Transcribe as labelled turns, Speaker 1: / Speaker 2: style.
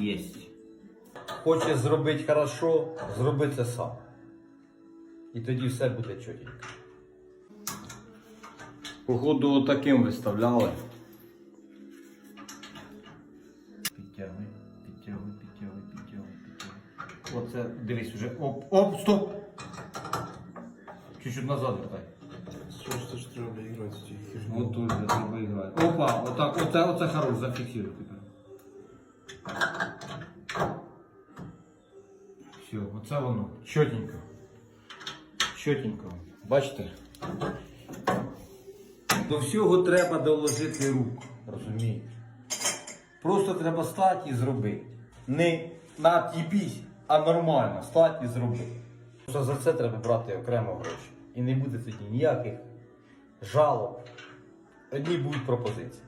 Speaker 1: Єсть. Хочеш зробити хорошо, зроби це сам. І тоді все буде чотенько. Походу таким виставляли. Підтягуй, підтягуй, підтягуй, підтягуй, підтягуй. Оце, дивись, вже. Оп, оп, стоп! Чуть-чуть назад вертай.
Speaker 2: Що ж це ж треба грати?
Speaker 1: Вот тут же треба грати. Опа, отак, оце, оце хорош, зафіксируй тепер. Все, оце воно. Чотенько. Чотенько. Бачите? До всього треба доложити руку, розумієш? Просто треба стати і зробити. Не на тіпісь, а нормально стати і зробити. Просто за це треба брати окремо гроші. І не буде тоді ніяких жалоб. Одні будуть пропозиції.